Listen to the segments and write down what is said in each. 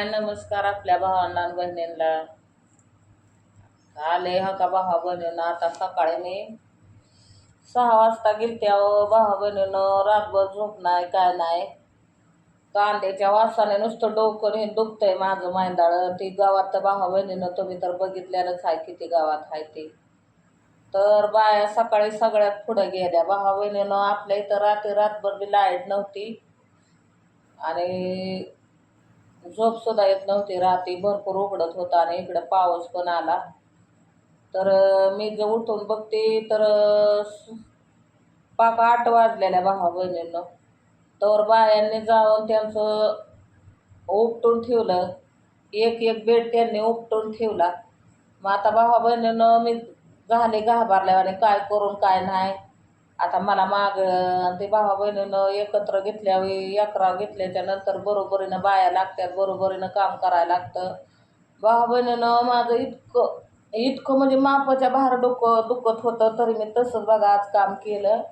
हाय नमस्कार आपल्या भावांना बहिणींना. आले हा का भावा बहिणीनं? आता सकाळी मी सहा वाजता गेलते अहो. भावा बहिणीनं रातभर झोप नाही काय नाही. कांद्याच्या वासाने नुसतं डोकं हे दुखतंय माझं मांदाळं ती गावात तर भावा बहिणीनं तुम्ही तर बघितल्यानंच आहे किती गावात आहे ते. तर बाया सकाळी सगळ्यात पुढं गेल्या. भावा बहिणीनं आपल्या इथं रात्री रातभर बी लाइट नव्हती. आणि झोपसुद्धा येत नव्हती. रात्री भरपूर उघडत होता आणि इकडं पाऊस पण आला. तर मी जर उठून बघते तर पाका पाक आठ वाजलेल्या भावा बहिणींना. तर बायांनी जाऊन त्यांचं उपटून ठेवलं. एक एक बेड त्यांनी उपटून ठेवला. मग आता भावा बहिणीनं मी झाले घाबरल्यावाने काय करून काय नाही. आता मला माग ते भावा बहिणीनं एकत्र घेतल्या अकरा घेतल्याच्या नंतर बरोबरीनं बाया लागतात बरोबरीनं काम करायला लागतं. भावा बहिणीनं माझं इतकं इतकं म्हणजे मापाच्या बाहेर डोकं दुखत होतं तरी मी तसंच बघा आज काम केलं.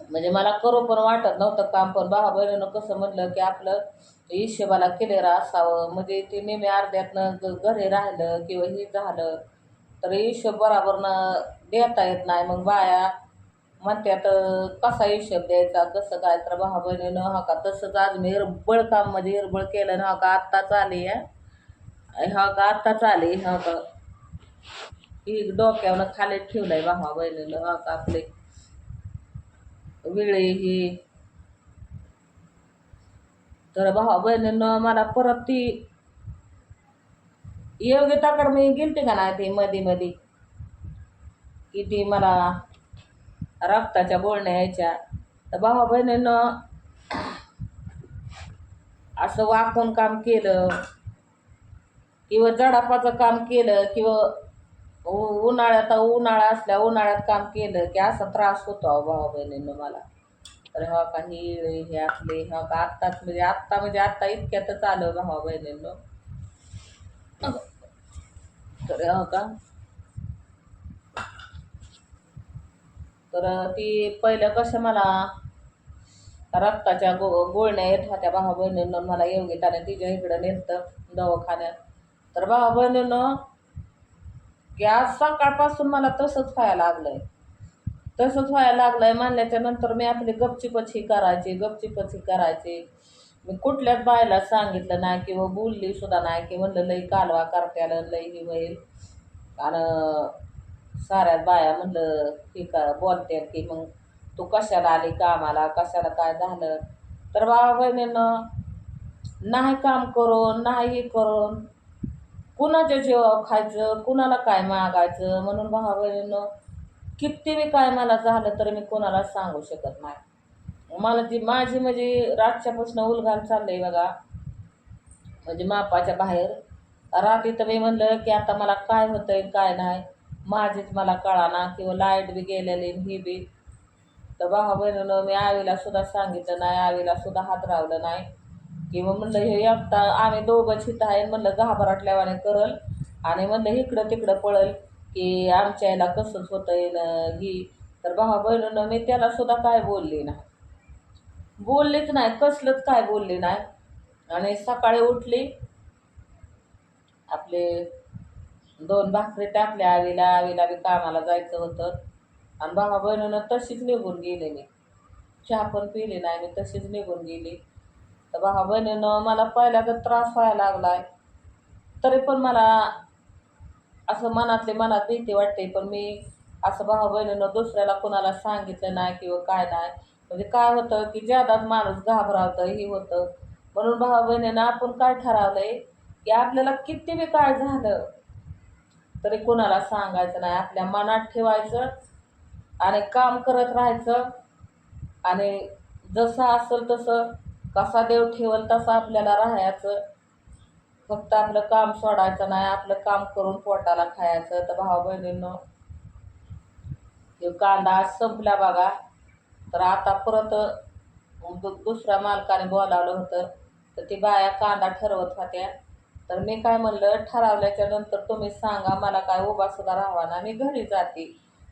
म्हणजे मला करू पण वाटत नव्हतं काम पण भावा बहिणीनं कसं म्हटलं की आपलं हिशेबाला केलेलं असावं. म्हणजे ते नेहमी अर्ध्यातनं घरी राहिलं किंवा हे झालं तर हिशोब बराबरनं देता येत नाही. मग बाया म्हणतात अं, कसा हिशोब द्यायचा? कसं काय? तर भावा बहिणीनं हा का? तसंच आज मी इरबळ काम म्हणजे इरबळ केलं ना हा का? आत्ताच आली आहे हा का? आत्ताच आली हा का? ही डोक्यावर खाली ठेवलंय भावा बहिणीनं हा का? आपले वेळे ही. तर भावा बहिणीनं मला परत ती योग्यताकडे मी गेलते का नाही ती मध्ये मध्ये की ती मला रक्ताच्या बोलण्या यायच्या. तर भावा बहिणीनं असं वाकून काम केलं किंवा जडापाचं काम केलं किंवा उन्हाळ्यात उन्हाळा असल्या उन्हाळ्यात काम केलं की असा त्रास होतो अहो भावा बहिणीनं मला. तर हा हो काही हे आपले हा का आत्ताच म्हणजे आत्ता म्हणजे आत्ता इतक्यातच आलं भावा बहिणीनं. तर हा का? तर ती पहिलं कसं मला रक्ताच्या गो गोळण्या येत होत्या भावा बहिणीनं मला योगिताने तिच्या इकडं नेतं दवाखान्यात. तर भावा बहिणीनं की आज सकाळपासून मला तसंच व्हायला लागलंय. तसंच व्हायला लागलंय म्हणल्याच्या नंतर मी आपली गपचिपची करायची गपचिपची करायची. मी कुठल्याच बायला सांगितलं नाही किंवा बोलली सुद्धा नाही की म्हणलं लई कालवा करत्याला लई ही होईल. आणि साऱ्या बाया म्हणलं की का बोलते की मग तू कशाला आली कामाला कशाला काय झालं? तर बाबा बहिणीनं नाही काम करून नाही हे करून कुणाच्या जेवा खायचं कुणाला काय मागायचं? म्हणून भावा बहिणीनं किती बी काय मला झालं तर मी कोणाला सांगू शकत नाही. मला जी माझी म्हणजे रातच्यापासून उलघान चाललंय बघा. म्हणजे मापाच्या बाहेर. रात्री तर मी म्हणलं की आता मला काय होतंय काय नाही. माझीच मला कळाना किंवा लाइट बी गेलेली ही बी. तर भावा बहिणीनं मी आवीला सुद्धा सांगितलं नाही आवीला सुद्धा हात रावलं नाही. किंवा म्हणलं हे एकटा आम्ही दोघं छित आहे म्हणलं घाबरटल्यावाने करल आणि म्हणलं इकडं तिकडं पळल की आमच्या याला कसंच होतं न ही. तर भावा बहिणीनं मी त्याला सुद्धा काय बोलली नाही. बोललीच नाही कसलंच काय बोलली नाही. आणि सकाळी उठली आपले दोन भाकरी टाकल्या आवीला आवीला बी कामाला जायचं होतं. आणि भावा बहिणीनं तशीच निघून गेले मी. चहा पण पिली नाही मी तशीच निघून गेली. तर भावा बहिणीनं मला पहिल्यांदा त्रास व्हायला लागलाय. तरी पण मला असं मनातले मनात भीती वाटते पण मी असं भावा बहिणीनं दुसऱ्याला कोणाला सांगितलं नाही किंवा काय नाही. म्हणजे काय होतं की ज्यादाच माणूस घाबरावतं हे होतं. म्हणून भावा बहिणीनं आपण काय ठरवलंय की आपल्याला किती बी काय झालं तरी कोणाला सांगायचं नाही. आपल्या मनात ठेवायचं आणि काम करत राहायचं. आणि जसं असेल तसं कसा देव ठेवल तसं आपल्याला राहायचं. फक्त आपलं काम सोडायचं नाही आपलं काम करून पोटाला खायचं. तर भाऊ बहिणींनो हे कांदा आज संपला बघा. तर आता परत दु- दुसऱ्या मालकाने बोलावलं होतं. तर ती बाया कांदा ठरवत होत्या. तर मी काय म्हणलं ठरवल्याच्या नंतर तुम्ही सांगा मला काय उभा सुद्धा राहावा ना मी घरी जाते.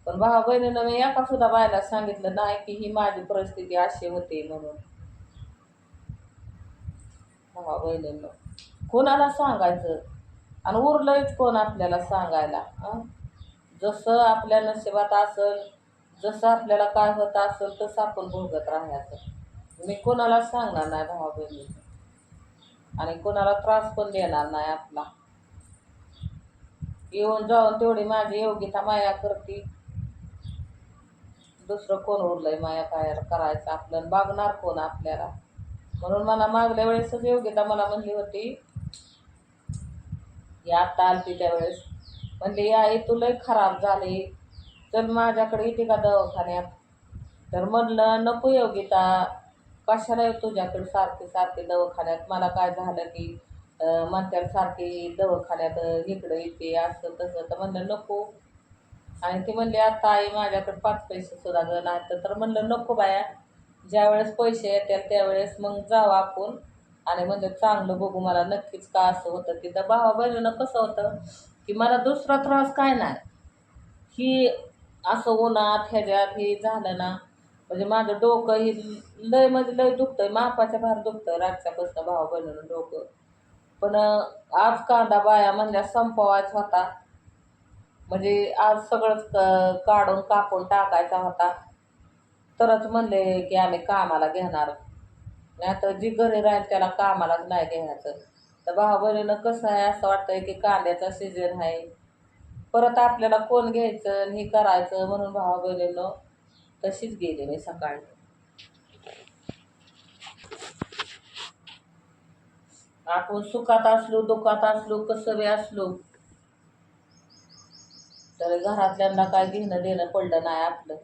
पण भावा बहिणीनं मी एका सुद्धा बायला सांगितलं नाही की ही माझी परिस्थिती अशी होते म्हणून. भावा बहिणीनं कोणाला सांगायचं? आणि उरलंच कोण आपल्याला सांगायला जसं आपल्या नशिबात असेल जसं आपल्याला काय होत असेल तसं आपण भोगत राहायचं. मी कोणाला सांगणार नाही भावा बहिणी आणि कोणाला त्रास पण देणार नाही आपला. येऊन जाऊन तेवढी माझी योगिता माया करते. दुसरं कोण उरलंय माया काय करायचं? आपल्याला बघणार कोण आपल्याला? म्हणून मला मागल्या वेळेसच योगिता मला म्हणली होती. या आत्ता आलती त्यावेळेस. म्हणली आई इथू लय खराब झाली. तर माझ्याकडे येते का दवाखान्यात? तर म्हणलं नको योगिता कशाला येऊ तुझ्याकडे सारखे सारखे दवाखान्यात? मला काय झालं की म्हणत्याला म्हणतात सारखी दवाखान्यात इकडं येते असं तसं. तर म्हणलं नको. आणि ती म्हणली आता आई माझ्याकडे पाच पैसे सुद्धा ग नाही तर म्हणलं नको बाया. ज्यावेळेस पैसे येतील त्यावेळेस मग जाऊ आपण. आणि म्हणजे चांगलं बघू मला नक्कीच का असं होतं तिथं भावा बहिणीनं कसं होतं की मला दुसरा त्रास काय नाही. ही असं उन्हात ह्याच्यात हे झालं ना म्हणजे माझं डोकं ही लय म्हणजे लय आहे मापाच्या बाहेर दुखतं रातच्यापासून भाव बहिणीनं डोकं. पण आज कांदा बाया म्हणल्या संपवायचा होता. म्हणजे आज सगळंच काढून कापून टाकायचा होता. तरच म्हणले की आम्ही कामाला घेणार. नाही तर जी घरी राहील त्याला कामालाच नाही घ्यायचं. तर भावा बहिणीनं कसं आहे असं वाटतंय की कांद्याचा सीजन आहे. परत आपल्याला कोण घ्यायचं आणि हे करायचं म्हणून भावा बहिणीनं तशीच गेली मी सकाळी. आपण सुखात असलो दुखात असलो कसं बी असलो तर घरातल्यांना काय घेणं देणं पडलं नाही आपलं.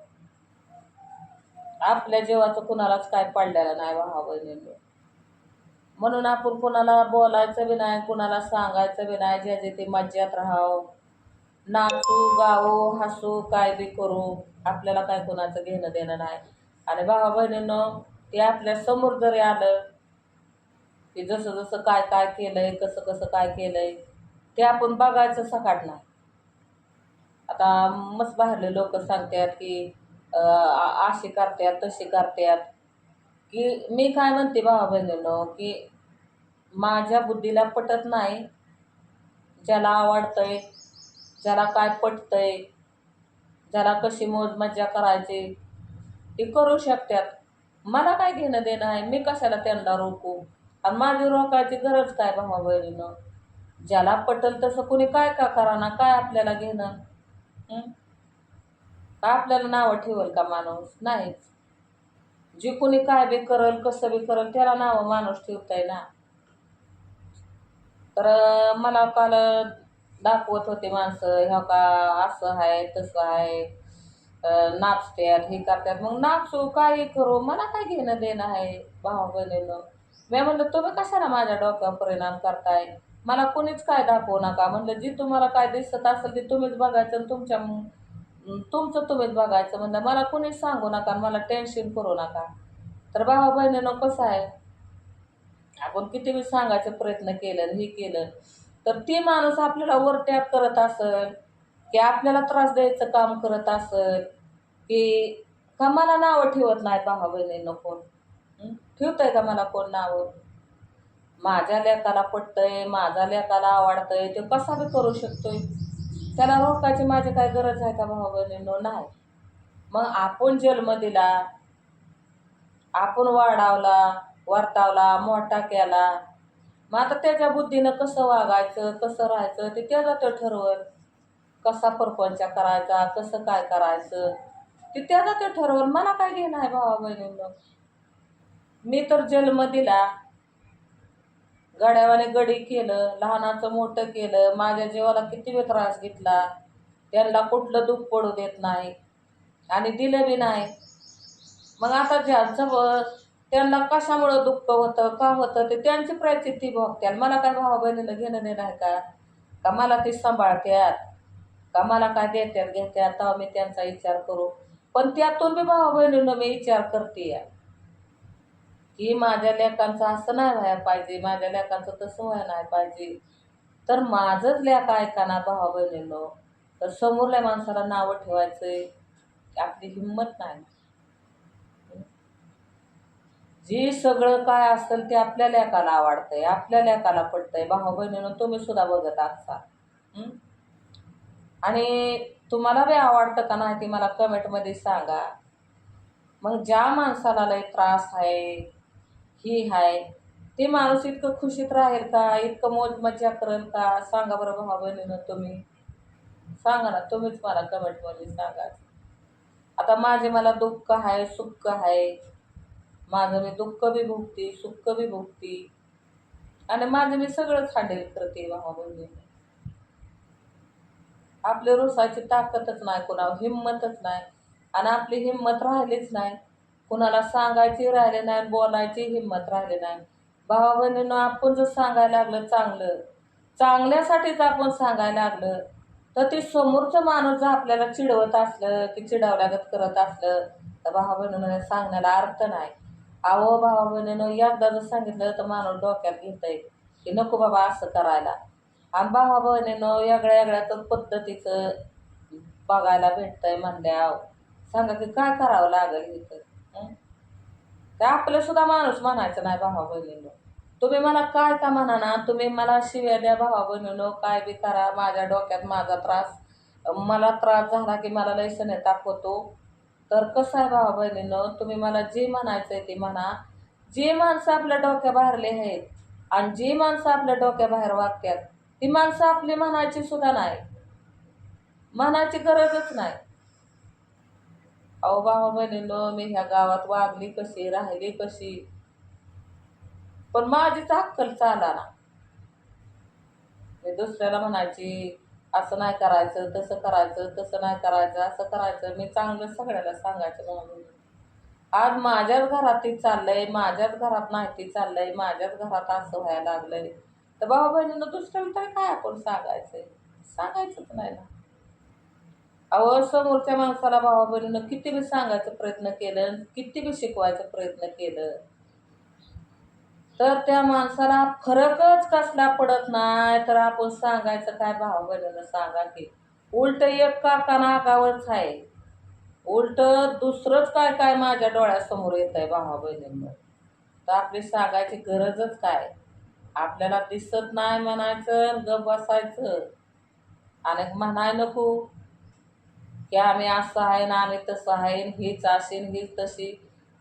आपल्या जीवाचं कुणालाच काय पडलेलं नाही भावा बहिणींनो म्हणून आपण कुणाला बोलायचं बी नाही कुणाला सांगायचं बी नाही ज्याचे ते मज्जात राहावं. नाचू गावो हसू काय बी करू. आपल्याला काय कोणाचं घेणं देणं नाही. आणि भावा बहिणींनो ते आपल्यासमोर जरी आलं की जसं जसं काय काय केलंय कसं कसं काय केलंय ते आपण बघायचं सकाट नाही. आता मस्त बाहेरले लोक सांगतात की अशी करतात तशी करतात. की मी काय म्हणते भावा बहिणींनो की माझ्या बुद्धीला पटत नाही. ज्याला आवडतंय ज्याला काय पटतंय त्याला कशी मोज मज्जा करायची? ते करू शकतात. मला काय घेणं देणं आहे? मी कशाला त्यांना रोखू? आणि माझी रोखायची गरज काय भावा बहिणीनं? ज्याला पटल तसं कुणी काय का करा काय आपल्याला घेणं? का आपल्याला नावं ठेवल का माणूस? नाहीच. जे कोणी काय बी करल कसं बी करल त्याला नावं माणूस ठेवताय ना. तर मला काल दाखवत होते माणसं ह्या का असं आहे तसं आहे. अं, नाचतात हे करतात. मग नाचू काही करू? मला काय घेणं देणं आहे? भावा बहिणीनं. मी म्हणलं तुम्ही कशाला माझ्या डोक्यावर परिणाम करताय? मला कोणीच काय दाखवू नका. म्हणलं जी तुम्हाला काय दिसत असेल ते तुम्हीच बघायचं आणि तुमच्या तुमचं तुम्हीच बघायचं. म्हणलं मला कोणीच सांगू नका मला टेन्शन करू नका. तर भावा बहिणीनं कसं आहे? आपण किती वेळ सांगायचा प्रयत्न केलं हे केलं. तर ती माणूस आपल्याला ओवरटॅप करत असेल की आपल्याला त्रास द्यायचं काम करत असेल की का मला नावं ठेवत नाही भावा बहिणीनं कोण? हं? ठेवतंय का मला कोण नावं? माझ्या लेकाला पटतंय माझ्या लेकाला आवडतंय ते कसा बी करू शकतोय? त्याला रोकायची माझी काय गरज आहे का भावा बहिणींनो? नाही. मग आपण जन्म दिला आपण वाढावला वर्तावला मोठा केला मग आता त्याच्या बुद्धीनं कसं वागायचं कसं राहायचं ते त्याला तर ठरवल. कसा परपंच करायचा कसं काय करायचं ते त्याला तो ठरवल. मला काय घेणं आहे भावा बहिणींनो? मी तर जन्म दिला. गड्यावाने गडी केलं लहानाचं मोठं केलं माझ्या जीवाला किती वेळ त्रास घेतला. त्यांना कुठलं दुःख पडू देत नाही. आणि दिलं बी नाही. मग आता ज्यांचं ब- त्यांना कशामुळं दुःख होतं का होतं ते त्यांची प्रायचित्ती भोगत्याल मला काय भावा बहिणीला घेणं नाही नाही का? का मला ते सांभाळत्यात? का मला काय देत्यात घेत्यात? तेव्हा मी त्यांचा विचार करू. पण त्यातून मी भावा बहिणीनं मी विचार करते की माझ्या लेकांचं असं नाही व्हायला पाहिजे माझ्या लेकांचं तसं व्हायला नाही पाहिजे. तर माझंच लेख ऐकाना भावा बहिणीनं. तर समोरल्या माणसाला नावं ठेवायचं आपली हिंमत नाही. जी सगळं काय असेल ते आपल्या लेकाला आवडतंय आपल्या लेकाला आहे भाऊ बहिणीनं तुम्ही सुद्धा बघत असाल आणि तुम्हाला बी आवडतं का नाही ते मला कमेंटमध्ये सांगा. मग ज्या माणसाला लय त्रास आहे ही आहे ते माणूस इतकं खुशीत राहील का? इतकं मोज मज्जा करेल का? सांगा बरं भाऊ बहिणीनं तुम्ही. सांगा ना तुम्हीच मला कमेंटमध्ये सांगा. आता माझे मला दुःख आहे सुख आहे. माझं मी दुःख बी भोगती सुख बी भोगती. आणि माझं मी सगळंच हँडल करते भावा बहिणीनं म्हणजे. आपली रुसाची ताकदच नाही कोणावर हिंमतच नाही. आणि आपली हिंमत राहिलीच नाही. कुणाला सांगायची राहिले नाही बोलायची हिंमत राहिली नाही. भावा बहिणीनं आपण जर सांगायला लागलं चांगलं चांगल्यासाठीच आपण सांगायला लागलं तर ते समोरचं माणूस जर आपल्याला चिडवत असलं की चिडावल्यागत करत असलं तर भावा बहिणीनं सांगण्याला अर्थ नाही. अहो भावा बहिणीनं एकदा जर सांगितलं तर माणूस डोक्यात घेतंय. की नको बाबा असं करायला. आणि भावा बहिणीनं वेगळ्या वेगळ्या तर पद्धतीचं बघायला भेटतंय म्हणल्या सांगा की काय करावं लागेल इथं? ते आपलं सुद्धा माणूस म्हणायचं नाही भावा बहिणीनं. तुम्ही मला काय का म्हणा ना तुम्ही मला शिव्या द्या भावा बहिणीनं. काय बी करा. माझ्या डोक्यात माझा त्रास मला त्रास झाला की मला लयसने होतो तर कसं आहे भावा बहिणीनं तुम्ही मला जे म्हणायचं आहे ते म्हणा. जे माणसं आपल्या डोक्याबाहेरले आहेत आणि जी माणसं आपल्या डोक्याबाहेर वागतात ती माणसं आपली म्हणायची सुद्धा नाही. म्हणायची गरजच नाही. अहो भावा बहिणीनं मी ह्या गावात वागली कशी राहिली कशी? पण माझीच अक्कल चाला ना मी दुसऱ्याला म्हणायची असं नाही करायचं तसं करायचं तसं नाही करायचं असं करायचं. मी चांगलं सगळ्याला सांगायचं म्हणून. आज माझ्याच घरात ती चाललंय माझ्याच घरात नाही ती चाललंय माझ्याच घरात असं व्हायला लागलंय. तर भावा बहिणीनं दुसऱ्याला तरी काय आपण सांगायचंय? सांगायचंच नाही ना. अहो समोरच्या माणसाला भावा बहिणीनं किती बी सांगायचा प्रयत्न केलं किती बी शिकवायचा प्रयत्न केलं तर त्या माणसाला फरकच कसला पडत नाही. तर आपण सांगायचं काय भाव बहिणीनं सांगा की उलट एक काका नाकावरच आहे. उलट दुसरंच काय काय माझ्या डोळ्यासमोर येत आहे भावा बहिणींवर तर आपली सांगायची गरजच काय? आपल्याला दिसत नाही म्हणायचं ग बसायचं. आणि म्हणाय नको की आम्ही असं आहे ना आम्ही तसं आहे हीच अशी न हीच तशी.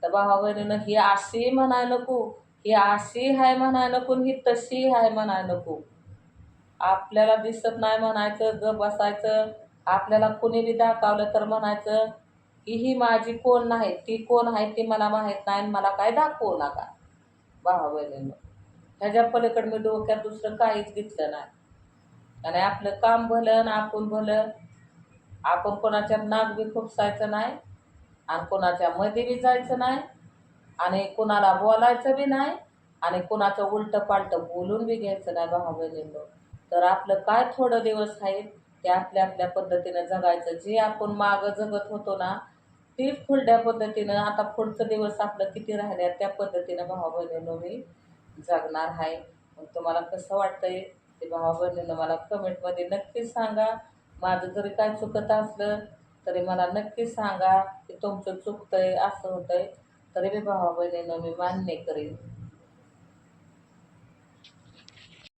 तर भावा बहिणीनं ही अशी म्हणाय नको. ही अशी आहे म्हणाय नको ही तशी आहे म्हणाय नको आपल्याला दिसत नाही म्हणायचं ग बसायचं. आपल्याला कुणी बी दाखवलं तर म्हणायचं की ही माझी कोण नाही ती कोण आहे ती मला माहीत नाही आणि मला काय दाखवू नका. भावा बहिणीनं ह्याच्या पलीकडे मी डोक्यात दुसरं काहीच घेतलं नाही. आणि आपलं काम भलं आणि आपण भलं आपण कोणाच्या नाक बी खुपसायचं नाही आणि कोणाच्या मध्ये बी जायचं नाही. आणि कुणाला बोलायचं बी नाही आणि कुणाचं उलटं पालटं बोलून बी घ्यायचं नाही भावा बहिणींनो तर आपलं काय थोडं दिवस आहे ते आपल्या आपल्या पद्धतीनं जगायचं. जे आपण मागं जगत होतो ना ती फुलड्या पद्धतीनं आता पुढचं दिवस आपलं किती राहिले त्या पद्धतीनं भावा बहिणींनो मी जगणार आहे. मग तुम्हाला कसं वाटतंय? ते भावा बहिणीनं मला कमेंटमध्ये नक्कीच सांगा. माझं जरी काय चुकत असलं तरी मला नक्की सांगा की तुमचं चुकतंय असं होतंय. तरी मी भावा बहिणीनं मी मान्य करेन